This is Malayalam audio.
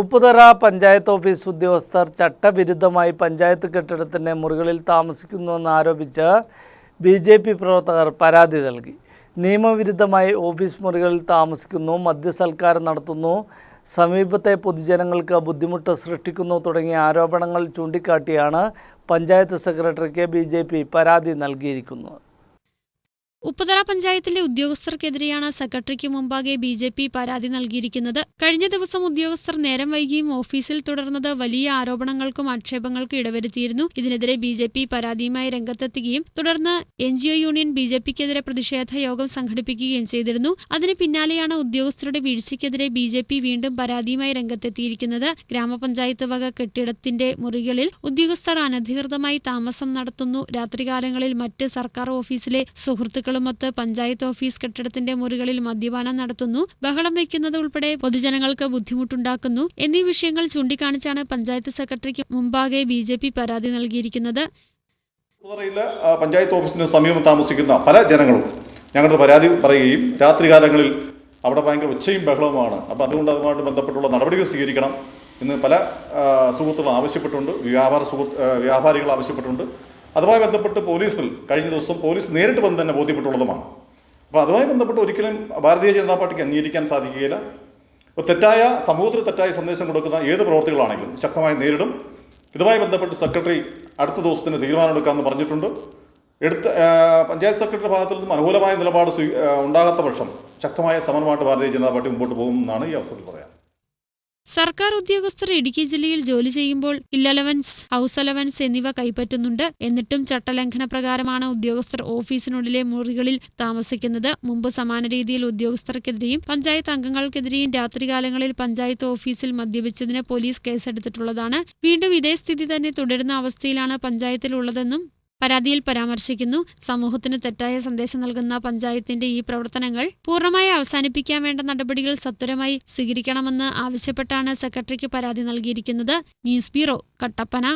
ഉപ്പുതറ പഞ്ചായത്ത് ഓഫീസ് ഉദ്യോഗസ്ഥർ ചട്ടവിരുദ്ധമായി പഞ്ചായത്ത് കെട്ടിടത്തിന്റെ മുറികളിൽ താമസിക്കുന്നുവെന്ന് ആരോപിച്ച് ബി ജെ പി പ്രവർത്തകർ പരാതി നൽകി. നിയമവിരുദ്ധമായി ഓഫീസ് മുറികളിൽ താമസിക്കുന്നു മദ്യസൽക്കാരം നടത്തുന്നു സമീപത്തെ പൊതുജനങ്ങൾക്ക് ബുദ്ധിമുട്ട് സൃഷ്ടിക്കുന്നു തുടങ്ങിയ ആരോപണങ്ങൾ ചൂണ്ടിക്കാട്ടിയാണ് പഞ്ചായത്ത് സെക്രട്ടറിക്ക് ബി പരാതി നൽകിയിരിക്കുന്നത്. ഉപ്പുതറ പഞ്ചായത്തിലെ ഉദ്യോഗസ്ഥർക്കെതിരെയാണ് സെക്രട്ടറിക്ക് മുമ്പാകെ ബി ജെ പി പരാതി നൽകിയിരിക്കുന്നത്. കഴിഞ്ഞ ദിവസം ഉദ്യോഗസ്ഥർ നേരം വൈകിയും ഓഫീസിൽ തുടർന്നത് വലിയ ആരോപണങ്ങൾക്കും ആക്ഷേപങ്ങൾക്കും ഇടവരുത്തിയിരുന്നു. ഇതിനെതിരെ ബി ജെ പി പരാതിയുമായി രംഗത്തെത്തുകയും തുടർന്ന് N G O union B J പിക്കെതിരെ പ്രതിഷേധ യോഗം സംഘടിപ്പിക്കുകയും ചെയ്തിരുന്നു. അതിന് പിന്നാലെയാണ് ഉദ്യോഗസ്ഥരുടെ വീഴ്ചയ്ക്കെതിരെ ബി ജെ പി വീണ്ടും പരാതിയുമായി രംഗത്തെത്തിയിരിക്കുന്നത്. ഗ്രാമപഞ്ചായത്ത് വക കെട്ടിടത്തിന്റെ മുറികളിൽ ഉദ്യോഗസ്ഥർ അനധികൃതമായി താമസം നടത്തുന്നു. രാത്രികാലങ്ങളിൽ മറ്റ് സർക്കാർ ഓഫീസിലെ സുഹൃത്തുക്കളുമൊത്ത് പഞ്ചായത്ത് ഓഫീസ് കെട്ടിടത്തിന്റെ മുറികളിൽ മദ്യപാനം നടത്തുന്നു. ബഹളം വയ്ക്കുന്നത് ഉൾപ്പെടെ പൊതുജനങ്ങൾക്ക് ബുദ്ധിമുട്ടുണ്ടാക്കുന്നു. എന്നീ വിഷയങ്ങൾ ചൂണ്ടിക്കാണിച്ചാണ് പഞ്ചായത്ത് സെക്രട്ടറിക്ക് മുമ്പാകെ ബി ജെ പി പരാതി നൽകിയിരിക്കുന്നത് പഞ്ചായത്ത് ഓഫീസിന് സമീപം താമസിക്കുന്ന പല ജനങ്ങളും ഞങ്ങളുടെ പരാതി പറയുകയും രാത്രികാലങ്ങളിൽ അവിടെ ഭയങ്കര ഉച്ചയും ബഹളവുമാണ്. അപ്പോൾ അതുകൊണ്ട് അതുമായിട്ട് ബന്ധപ്പെട്ടുള്ള നടപടികൾ സ്വീകരിക്കണം എന്ന് പല സുഹൃത്തുക്കൾ ആവശ്യപ്പെട്ടുണ്ട് വ്യാപാര സുഹൃത്ത് വ്യാപാരികൾ ആവശ്യപ്പെട്ടിട്ടുണ്ട്. അതുമായി ബന്ധപ്പെട്ട് പോലീസിൽ കഴിഞ്ഞ ദിവസം പോലീസ് നേരിട്ട് വന്ന് തന്നെ ബോധ്യപ്പെട്ടുള്ളതുമാണ്. അപ്പോൾ അതുമായി ബന്ധപ്പെട്ട് ഒരിക്കലും ഭാരതീയ ജനതാ പാർട്ടിക്ക് അംഗീകരിക്കാൻ സാധിക്കുകയില്ല. ഒരു തെറ്റായ സമൂഹത്തിന് തെറ്റായ സന്ദേശം കൊടുക്കുന്ന ഏത് പ്രവർത്തികളാണെങ്കിലും ശക്തമായി നേരിടും. ഇതുമായി ബന്ധപ്പെട്ട് സെക്രട്ടറി അടുത്ത ദിവസത്തിന് തീരുമാനമെടുക്കാമെന്ന് പറഞ്ഞിട്ടുണ്ട്. എടുത്ത് പഞ്ചായത്ത് സെക്രട്ടറി ഭാഗത്തു നിന്നും അനുകൂലമായ നിലപാട് സ്വീ ഉണ്ടാകാത്ത പക്ഷം ശക്തമായ സമരമായിട്ട് ഭാരതീയ ജനതാ പാർട്ടി മുമ്പോട്ട് പോകുമെന്നാണ് ഈ അവസരത്തിൽ പറയാം. സർക്കാർ ഉദ്യോഗസ്ഥർ ഇടുക്കി ജില്ലയിൽ ജോലി ചെയ്യുമ്പോൾ ഇല്ലലവൻസ് ഹൗസ് അലവൻസ് എന്നിവ കൈപ്പറ്റുന്നുണ്ട്. എന്നിട്ടും ചട്ടലംഘന പ്രകാരമാണ് ഉദ്യോഗസ്ഥർ ഓഫീസിനുള്ളിലെ മുറികളിൽ താമസിക്കുന്നത്. മുമ്പ് സമാന രീതിയിൽ ഉദ്യോഗസ്ഥർക്കെതിരെയും പഞ്ചായത്ത് അംഗങ്ങൾക്കെതിരെയും രാത്രികാലങ്ങളിൽ പഞ്ചായത്ത് ഓഫീസിൽ മദ്യപിച്ചതിന് പോലീസ് കേസെടുത്തിട്ടുള്ളതാണ്. വീണ്ടും ഇതേ സ്ഥിതി തന്നെ തുടരുന്ന അവസ്ഥയിലാണ് പഞ്ചായത്തിലുള്ളതെന്നും പരാതിയിൽ പരാമർശിക്കുന്നു. സമൂഹത്തിന് തെറ്റായ സന്ദേശം നൽകുന്ന പഞ്ചായത്തിന്റെ ഈ പ്രവർത്തനങ്ങൾ പൂർണമായി അവസാനിപ്പിക്കാൻ വേണ്ട നടപടികൾ സത്വരമായി സ്വീകരിക്കണമെന്ന് ആവശ്യപ്പെട്ടാണ് സെക്രട്ടറിക്ക് പരാതി നൽകിയിരിക്കുന്നത്. News bureau Kattappana.